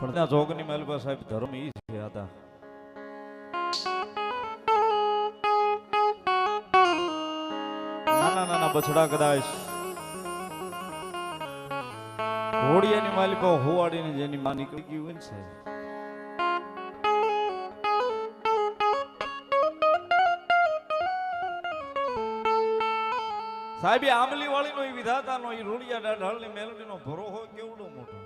પણ ત્યાં જોગની મહેલબા સાહેબ ધર્મ ઈ છે હતા નાના નાના બછડા કદાચ ઘોડિયાની માલિકા હોવાડીને જેની માં નીકળી ગઈ હોય ને સાહેબ. આંબલી વાળીનો એ વિધાતાનો એ રૂડિયા ઢાળની મેલડીનો ભરો હોય કેવડો મોટો?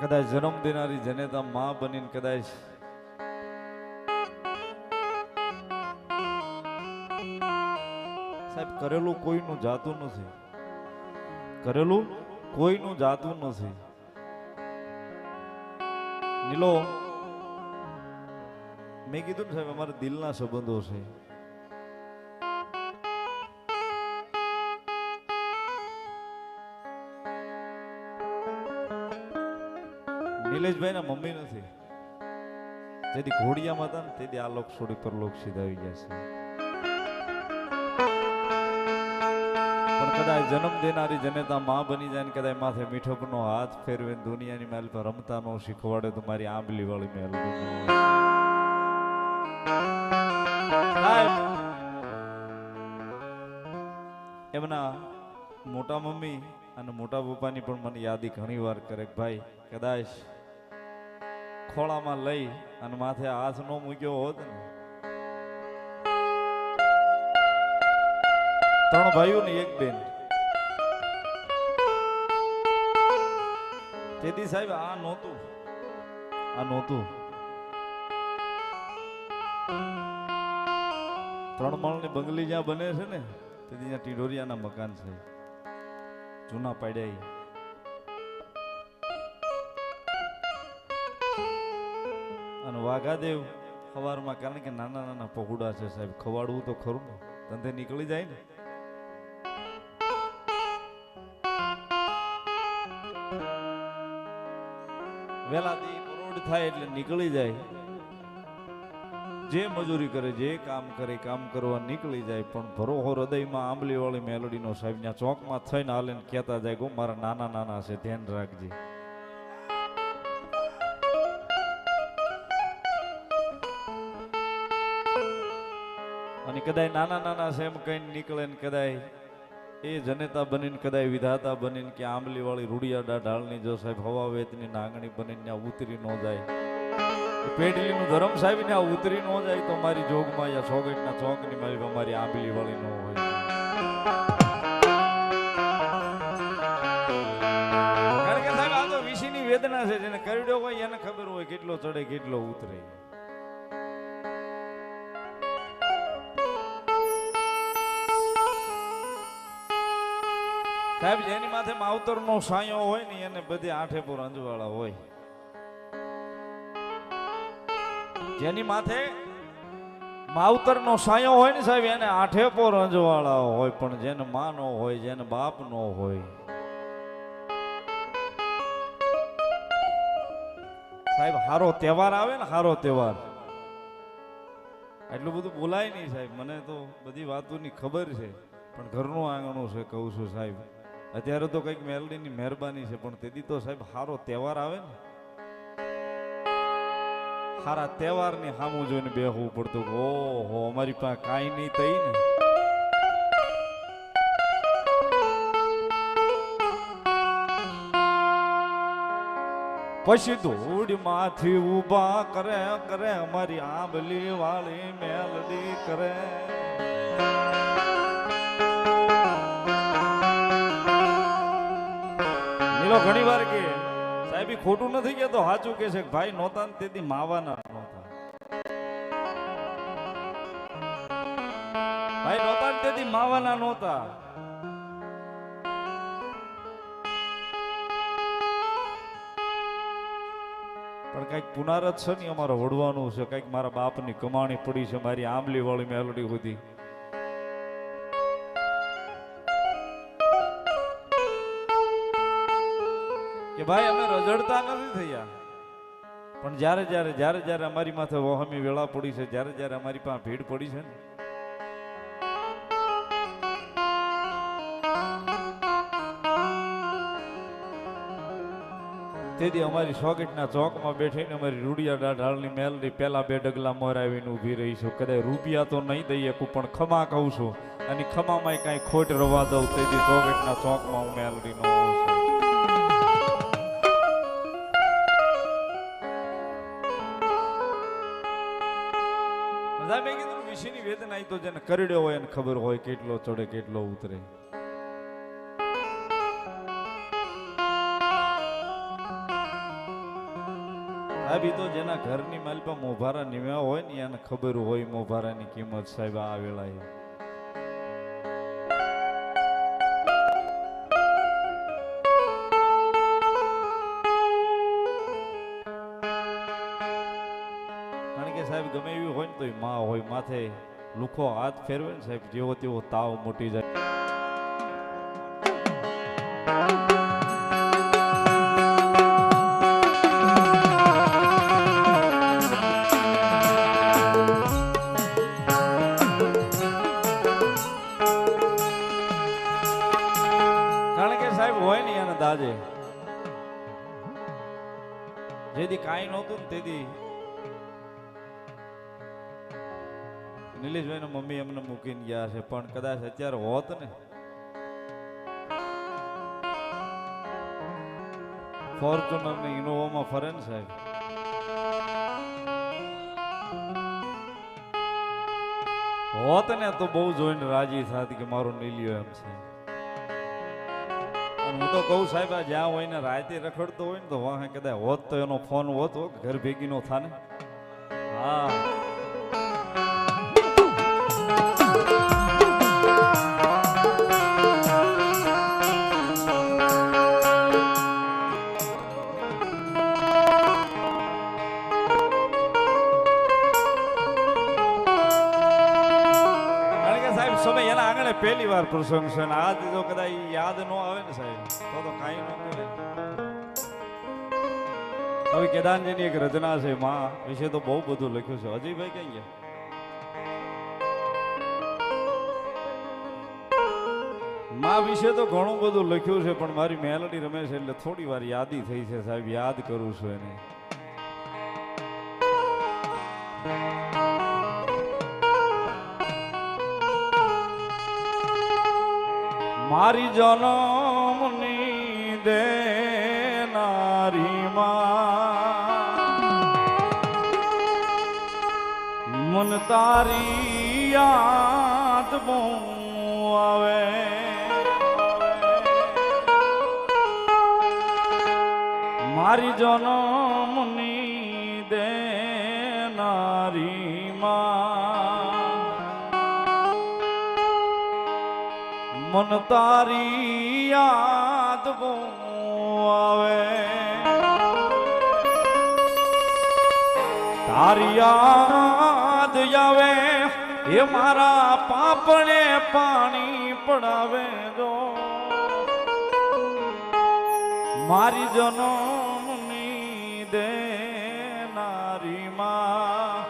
કદાચ જન્મ દેનારી જનેતા મા બનીને કદાચ સાહેબ, કરેલું કોઈનું જાતું નથી. કરેલું કોઈનું જાતું નથી. નીલો, મેં કીધું ને સાહેબ, અમારા દિલના સંબંધો છે. નિલેશભાઈ ના મમ્મી નથી. જેથી ઘોડિયામાં હતા ને તેથી આ લોક છોડી પર લોક સીધા આવી ગયા છે. પણ કદાચ જન્મ દેનારી જનેતા માં બની જાય ને કદાચ માથે મીઠપનો હાથ ફેરવે દુનિયાની મહેલ પર રમતા નો શીખવાડે તો મારી આંબલી વાળી મહેલ એમના મોટા મમ્મી અને મોટા પપ્પાની પણ મને યાદી ઘણી વાર કરે ભાઈ, કદાચ ખોળામાં લઈ અને માથે હાથ નો મૂક્યો હોત ને. ત્રણ ભાઈઓ ને એક બેન. તેથી સાહેબ, આ નહોતું. આ નહોતું. ત્રણ માળની બંગલી જ્યાં બને છે ને તેથી ત્યાં ટીડોરિયાના મકાન છે. જૂના પાડ્યા અને વાઘાદેવ સવારમાં કારણ કે નાના નાના પહોળા છે સાહેબ, ખવાડવું તો ખરું ને ધંધે નીકળી જાય ને. વેલા દી પરોઢ થાય એટલે નીકળી જાય. જે મજૂરી કરે, જે કામ કરે, કામ કરવા નીકળી જાય, પણ ભરોહો હૃદયમાં આંબલી વાળી મેલડીનો સાહેબ, ત્યાં ચોકમાં થઈને હાલે કહેતા જાય ગો મારા નાના નાના છે, ધ્યાન રાખજે. અને કદાય નાના નાના સેમ કહીને નીકળે ને કદાય એ જનેતા બનીને કદાય વિધાતા બનીને કે આંબલીવાળી રૂડિયાડા રૂડિયા ઢાળની જો સાહેબ હવા વેતની નાંગણી બનીને ત્યાં ઉતરી ન જાય. પેઢીનું ધરમ સાહેબ ને ઉતરી ન જાય તો મારી જોગમાં યા સોગટના ચોકની મારી અમારી આંબલીવાળી ન હોય. વેદના છે, જેને કરડ્યો હોય એને ખબર હોય કેટલો ચડે, કેટલો ઉતરે. સાહેબ જેની માથે માવતરનો સાયો હોય ને, એને બધી આઠે પૂર અંજવાળા હોય. જેની માથે માવતરનો સાયો હોય ને સાહેબ, એને આઠે પોર અંજવાળા હોય, પણ જેને માં નો હોય, જેને બાપ નો હોય. સાહેબ, હારો તહેવાર આવે ને, હારો તહેવાર. એટલું બધું બોલાય નહીં સાહેબ, મને તો બધી વાતોની ખબર છે, પણ ઘરનું આંગણું છે, કહું છું સાહેબ. અત્યારે તો કંઈક મેલડીની મહેરબાની છે, પણ તેથી તો સાહેબ સારો તહેવાર આવે ને. સારા તહેવારની સામું જોઈને બેહવું પડતું. ઓ હો અમારી પાસે કાંઈ નહીં થઈ ને. પછી ધૂળમાંથી ઊભા કરે કરે, અમારી આંબલી વાળી મેલડી કરે. નીલો ઘણી કે, સાહેબ ખોટું નથી કેતો સાચું કે છે? ભાઈ, નહોતા ને તેથી માવાના નહોતા. ભાઈ, નહોતા ને તેથી માવાના નહોતા. પણ કંઈક પુનારત છે ને અમારે વડવાનું છે? કંઈક મારા બાપની કમાણી પડી છે? મારી આંબલી વાળી મેલડી સુધી. કે ભાઈ, અમે રજડતા નથી થયા. પણ જ્યારે જ્યારે જ્યારે જ્યારે અમારી માથે વહમી વેળા પડી છે, જ્યારે જ્યારે અમારી પાસે ભીડ પડી છે ને. તેથી અમારી સોગેટના ચોકમાં બેઠીને અમારી રૂડિયા ઢાળની મેલડી પહેલાં બે ડગલા મોરાવીને ઊભી રહી છું. કદાચ રૂપિયા તો નહીં દઈએ કું, પણ ખમા કહું છું. અને ખમામાંય કાંઈ ખોટ રવા દઉં, તેથી ચોગેટના ચોકમાં હું મેલડીનો બધા મેં કીધું વિષયની વેદના તો જેને કરડ્યો હોય એને ખબર હોય કેટલો ચડે, કેટલો ઉતરે. સાહેબ તો જેના ઘરની માલપા મોભારા નીવ્યા હોય ને એને ખબર હોય મોભારાની કિંમત સાહેબ આ વેળાએ. ગમે એવી હોય ને તો માં હોય, માથે લુખો હાથ ફેરવે ને સાહેબ, જેવો તેવો તાવ મોટી જાય. કારણ કે સાહેબ, હોય ને એને દાજે. જેથી કાંઈ નહોતું ને તેથી નિલેશભાઈ મમ્મી એમને મૂકીને ગયા છે, પણ કદાચ અત્યારે હોત ને. ફોર્ચ્યુનર ને ઇનોવામાં ફરે ને સાહેબ. હોત ને તો બહુ જોઈને રાજી થાત કે મારો નીલ્યો એમ છે. હું તો કહું સાહેબ, આ જ્યાં હોય ને રાતે રખડતો હોય ને તો વાહે કદાચ હોત તો એનો ફોન હોત હો ઘર ભેગી નો થાને. હા. પ્રસંગ છે અને આજ જો કદાચ યાદ ન આવે ને સાહેબ, તો તો કાંઈ ન કહેવાય હવે કેદારજીની એક રચના છે, માં વિશે તો બહુ બધું લખ્યું છે. અજયભાઈ કઈ ગયા? માં વિશે તો ઘણું બધું લખ્યું છે, પણ મારી મેલડી રમે છે એટલે થોડી વાર યાદી થઈ છે સાહેબ, યાદ કરું છું એને. મારી જનમની દેનારી માં. મન તારી યાદ આવે. મારી જનમની મન તારી યાદ આવે. તારી યાદ આવે એ મારા પાપણે પાણી પડાવે જો. મારી જનમની દેનારી માં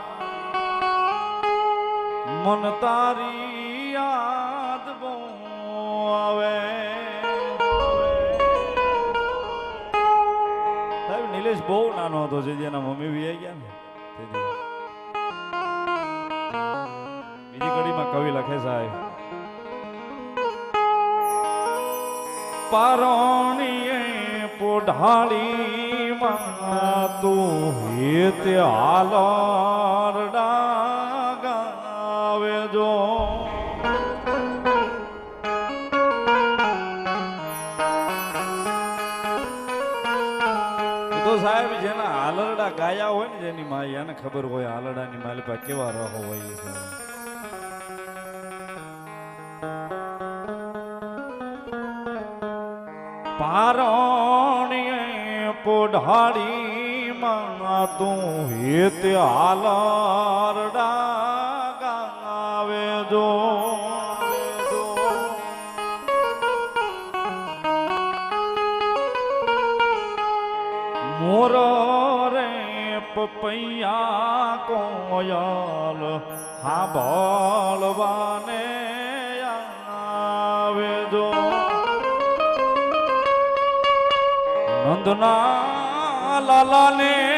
મન તારી બહુ નાનો હતો, જે એના મમ્મી વી ગયા ને બીજી કડીમાં કવિ લખે સાહેબ. પારણીએ પોઢાળી માં તું હેત હાલરડા ગાયા હોય ને જેની માય એને ખબર હોય આલડાની માલિપા કેવા રહો હોય સાહેબ. પારણીએ પોઢાળી માં તું હેત હાલરડા ગાવે જો રે પપૈયા કોયલ હા બોલવાને આવે જો નંદના વાલાને